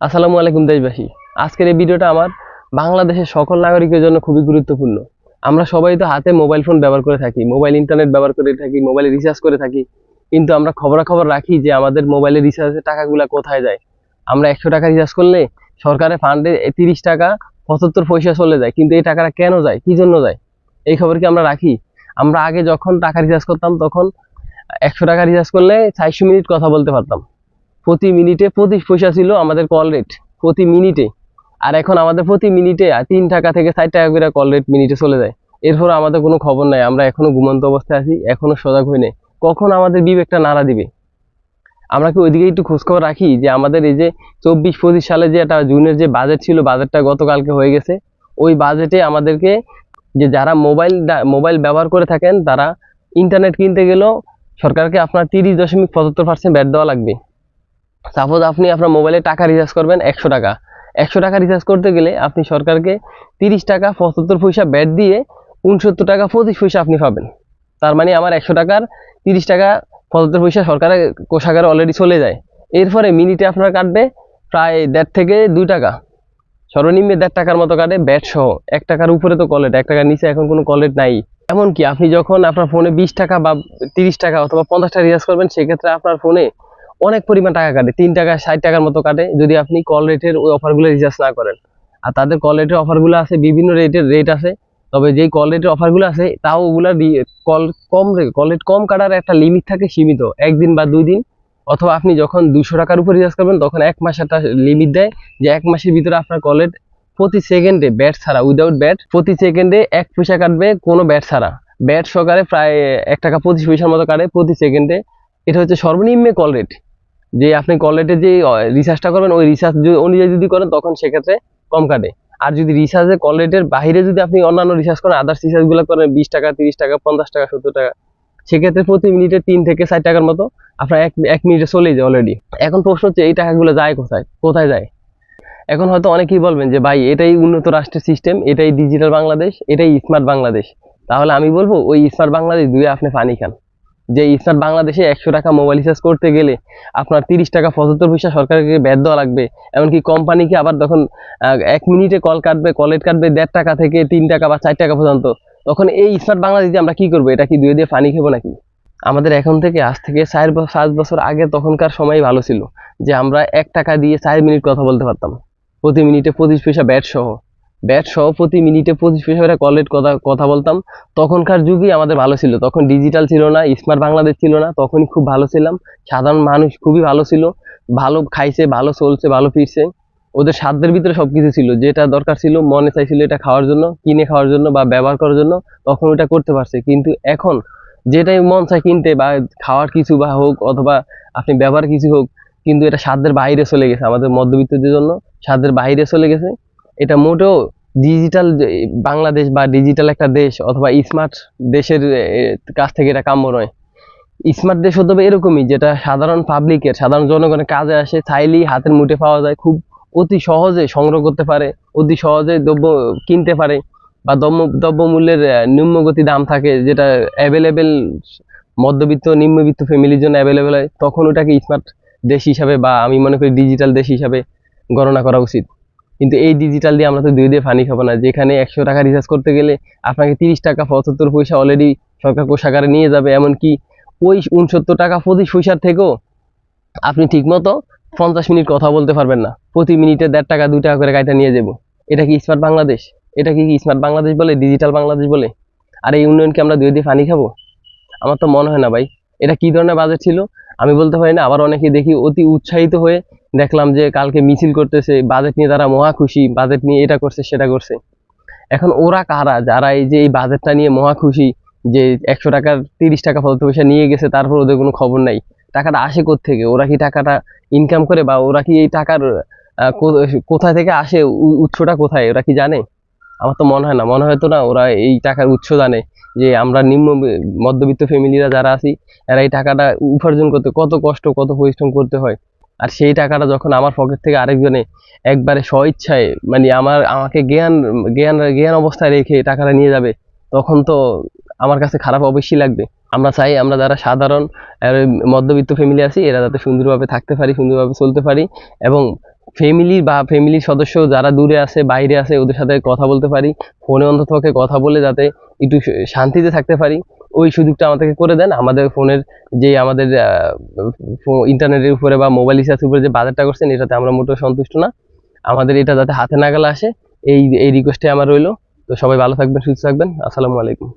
আসসালামু আলাইকুম দেশবাসী। আজকের এই ভিডিওটা আমার বাংলাদেশের সকল নাগরিকের জন্য খুবই গুরুত্বপূর্ণ। আমরা সবাই তো হাতে মোবাইল ফোন ব্যবহার করে থাকি, মোবাইল ইন্টারনেট ব্যবহার করে থাকি, মোবাইলে রিচার্জ করে থাকি, কিন্তু আমরা খবরাখবর রাখি যে আমাদের মোবাইলে রিচার্জের টাকাগুলো কোথায় যায়। আমরা একশো টাকা রিচার্জ করলে সরকারের ফান্ডে তিরিশ টাকা, পঁচাত্তর পয়সা চলে যায়, কিন্তু এই টাকাটা কেন যায়? কি জন্য যায়? এই খবর কি আমরা রাখি? আমরা আগে যখন টাকা রিচার্জ করতাম, তখন একশো টাকা রিচার্জ করলে চারশো মিনিট কথা বলতে পারতাম। প্রতি মিনিটে পঁচিশ পয়সা ছিল আমাদের কল রেট প্রতি মিনিটে। আর এখন আমাদের প্রতি মিনিটে তিন টাকা থেকে ষাট টাকা করে কল রেট মিনিটে চলে যায়। এরপর আমাদের কোনো খবর নাই, আমরা এখনও ঘুমন্ত অবস্থায় আছি, এখনও সজাগ হই নাই। কখন আমাদের বিবেকটা নাড়া দিবে? আমরা কি ওইদিকে একটু খোঁজখবর রাখি যে আমাদের এই যে চব্বিশ পঁচিশ সালে যে একটা জুনের যে বাজেট ছিল বাজেটটা গতকালকে হয়ে গেছে, ওই বাজেটে আমাদেরকে যে যারা মোবাইল মোবাইল ব্যবহার করে থাকেন, তারা ইন্টারনেট কিনতে গেলেও সরকারকে আপনার তিরিশ দশমিক পঁচাত্তর পার্সেন্ট ব্যাট দেওয়া লাগবে। সাপোজ আপনি আপনার মোবাইলে টাকা রিচার্জ করবেন একশো টাকা। একশো টাকা রিচার্জ করতে গেলে আপনি সরকারকে তিরিশ টাকা পঁচাত্তর পয়সা ব্যাট দিয়ে উনসত্তর টাকা পঁচিশ পয়সা আপনি পাবেন। তার মানে আমার একশো টাকার তিরিশ টাকা পঁচাত্তর পয়সা সরকারের কোষাগারে অলরেডি চলে যায়। এরপরে মিনিটে আপনার কাটবে প্রায় দেড় থেকে দুই টাকা। সর্বনিম্ন দেড় টাকার মতো কাটে ব্যাট সহ। এক টাকার উপরে তো কলেট এক টাকার নিচে এখন কোনো কলেট নাই। এমনকি আপনি যখন আপনার ফোনে বিশ টাকা বা তিরিশ টাকা অথবা পঞ্চাশ টাকা রিচার্জ করবেন, সেক্ষেত্রে আপনার ফোনে অনেক পরিমাণ টাকা কাটে, তিন টাকা, ষাট টাকার মতো কাটে, যদি আপনি কল রেটের ওই অফারগুলো রিচার্জ না করেন। আর তাদের কল রেটের অফারগুলো আছে, বিভিন্ন রেটের রেট আছে, তবে যেই কল রেটের অফারগুলো আছে, তাও ওগুলা কল কম কল রেট কম কাটার একটা লিমিট থাকে সীমিত, একদিন বা দুই দিন। অথবা আপনি যখন দুশো টাকার উপর রিচার্জ করবেন, তখন এক মাস একটা লিমিট দেয়, যে এক মাসের ভিতরে আপনার কল রেট প্রতি সেকেন্ডে ব্যাট ছাড়া উইদাউট ব্যাট প্রতি সেকেন্ডে এক পয়সা কাটবে কোনো ব্যাট ছাড়া। ব্যাট সকালে প্রায় এক টাকা পঁচিশ পয়সার মতো কাটে প্রতি সেকেন্ডে এটা হচ্ছে সর্বনিম্ন কল রেট যে আপনি কল রেটে যে রিচার্জটা করবেন, ওই রিচার্জ অনুযায়ী যদি করেন, তখন সেক্ষেত্রে কম কাটে। আর যদি রিচার্জে কল রেটের বাইরে যদি আপনি অন্যান্য রিসার্চ করেন আদার্স রিচার্জগুলো করেন, বিশ টাকা, তিরিশ টাকা, পঞ্চাশ টাকা, সত্তর টাকা, সেক্ষেত্রে প্রতি মিনিটে তিন থেকে ষাট টাকার মতো আপনার এক এক মিনিটে চলেই যায় অলরেডি এখন প্রশ্ন হচ্ছে, এই টাকাগুলো যায় কোথায়? কোথায় যায়? এখন হয়তো অনেকেই বলবেন যে, ভাই, এটাই উন্নত রাষ্ট্রের সিস্টেম এটাই ডিজিটাল বাংলাদেশ, এটাই স্মার্ট বাংলাদেশ। তাহলে আমি বলব, ওই স্মার্ট বাংলাদেশ দুয়ে আপনি পানি খান। যে স্মার্ট বাংলাদেশে একশো টাকা মোবাইল রিচার্জ করতে গেলে আপনার তিরিশ টাকা পঁচাত্তর পয়সা সরকারকে ব্যাট দেওয়া লাগবে। এমনকি কোম্পানিকে আবার তখন এক মিনিটে কল কাটবে কলেট কাটবে দেড় টাকা থেকে তিন টাকা বা চার টাকা পর্যন্ত। তখন এই স্মার্ট বাংলাদেশে আমরা কি করব? এটা কি দুয়ে দিয়ে পানি খেবো নাকি? আমাদের এখন থেকে, আজ থেকে চার সাত বছর আগে তখনকার সময় ভালো ছিল, যে আমরা এক টাকা দিয়ে চার মিনিট কথা বলতে পারতাম। প্রতি মিনিটে পঁচিশ পয়সা ব্যাট সহ। ব্যাট সহ প্রতি মিনিটে পঁচিশ পয়সা করে কলেট কথা কথা বলতাম। তখনকার যুগই আমাদের ভালো ছিল। তখন ডিজিটাল ছিল না স্মার্ট বাংলাদেশ ছিল না, তখনই খুব ভালো ছিলাম। সাধারণ মানুষ খুবই ভালো ছিল। ভালো খাইছে, ভালো চলছে, ভালো ফিরছে। ওদের সাধ্যের ভিতরে সবকিছু ছিল। যেটা দরকার ছিল, মনে চাইছিল এটা খাওয়ার জন্য, কিনে খাওয়ার জন্য বা ব্যবহার করার জন্য, তখন ওটা করতে পারছে। কিন্তু এখন যেটাই মন চায় কিনতে, বা খাওয়ার কিছু বা হোক, অথবা আপনি ব্যবহার কিছু হোক, কিন্তু এটা সাধ্যের বাইরে চলে গেছে আমাদের মধ্যবিত্তদের জন্য। সাধ্যের বাইরে চলে গেছে। এটা মোটেও ডিজিটাল বাংলাদেশ বা ডিজিটাল একটা দেশ অথবা স্মার্ট দেশের কাছ থেকে এটা কাম্য নয়। স্মার্ট দেশ হতে হবে এরকমই, যেটা সাধারণ পাবলিকের সাধারণ জনগণের কাজে আসে, চাইলেই হাতের মুঠে পাওয়া যায়, খুব অতি সহজে সংগ্রহ করতে পারে, অতি সহজে দ্রব্য কিনতে পারে বা দ্রব্য দ্রব্যমূল্যের নিম্নগতি দাম থাকে, যেটা অ্যাভেলেবেল মধ্যবিত্ত, নিম্নবিত্ত ফ্যামিলির জন্য অ্যাভেলেবেল হয়, তখন ওটাকে স্মার্ট দেশ হিসাবে বা আমি মনে করি ডিজিটাল দেশ হিসাবে গণনা করা উচিত। কিন্তু এই ডিজিটাল দিয়ে আমরা তো দুই দিয়ে ফানি খাব না। যেখানে একশো টাকা রিচার্জ করতে গেলে আপনাকে তিরিশ টাকা, পঁচাত্তর পয়সা অলরেডি সরকার কোষাগারে নিয়ে যাবে। এমনকি ওই উনসত্তর টাকা পঁচিশ পয়সার থেকেও আপনি ঠিকমতো পঞ্চাশ মিনিট কথা বলতে পারবেন না। প্রতি মিনিটে দেড় টাকা, দুই টাকা করে গাড়িটা নিয়ে যাব। এটা কি স্মার্ট বাংলাদেশ? এটা কি স্মার্ট বাংলাদেশ বলে? ডিজিটাল বাংলাদেশ বলে? আর এই উন্নয়নকে আমরা দুই দিয়ে ফানি খাব? আমার তো মনে হয় না ভাই। এটা কি ধরনের বাজেট ছিল? আমি বলতে পারি না। আবার অনেকে দেখি অতি উৎসাহিত হয়ে দেখলাম যে কালকে মিছিল করতেছে বাজেট নিয়ে তারা মহা খুশি বাজেট নিয়ে এটা করছে সেটা করছে। এখন ওরা কারা? যারা এই যে এই বাজেটটা নিয়ে মহা খুশি যে একশো টাকার তিরিশ টাকা পঁচাত্তর পয়সা নিয়ে গেছে তারপর ওদের কোনো খবর নাই। টাকাটা আসে থেকে ওরা কি টাকাটা ইনকাম করে বা ওরা কি এই টাকার আহ, কো- কোথায় থেকে আসে? উৎসটা কোথায়? ওরা কি জানে? আমার তো মনে হয় না। মনে হয় তো না ওরা এই টাকার উৎস জানে। যে আমরা নিম্ন মধ্যবিত্ত ফ্যামিলিরা যারা আছি এরা এই টাকাটা উপার্জন করতে কত কষ্ট কত পরিশ্রম করতে হয়। আর সেই টাকাটা যখন আমার পকেট থেকে আরেকজনে একবারে স্বইচ্ছায় মানে আমার, আমাকে জ্ঞান জ্ঞান জ্ঞান অবস্থায় রেখে টাকাটা নিয়ে যাবে, তখন তো আমার কাছে খারাপ অবশ্যই লাগবে। আমরা চাই আমরা যারা সাধারণ মধ্যবিত্ত ফ্যামিলি আছি, এরা যাতে সুন্দরভাবে থাকতে পারি, সুন্দরভাবে চলতে পারি এবং ফ্যামিলি বা ফ্যামিলির সদস্য যারা দূরে আছে, বাইরে আছে, ওদের সাথে কথা বলতে পারি, ফোনে অন্ততপক্ষে কথা বলে যাতে একটু শান্তিতে থাকতে পারি। ওই সুযোগটা আমাদেরকে করে দেন। আমাদের ফোনের যে আমাদের ইন্টারনেটের উপরে বা মোবাইল রিচার্জের উপরে যে বাজারটা করছেন, এটাতে আমরা মোটেও সন্তুষ্ট না। আমাদের এটা যাতে হাতে নাগালে আসে, এই এই রিকোয়েস্টে আমার রইল। তো সবাই ভালো থাকবেন, সুস্থ থাকবেন। আসসালামু আলাইকুম।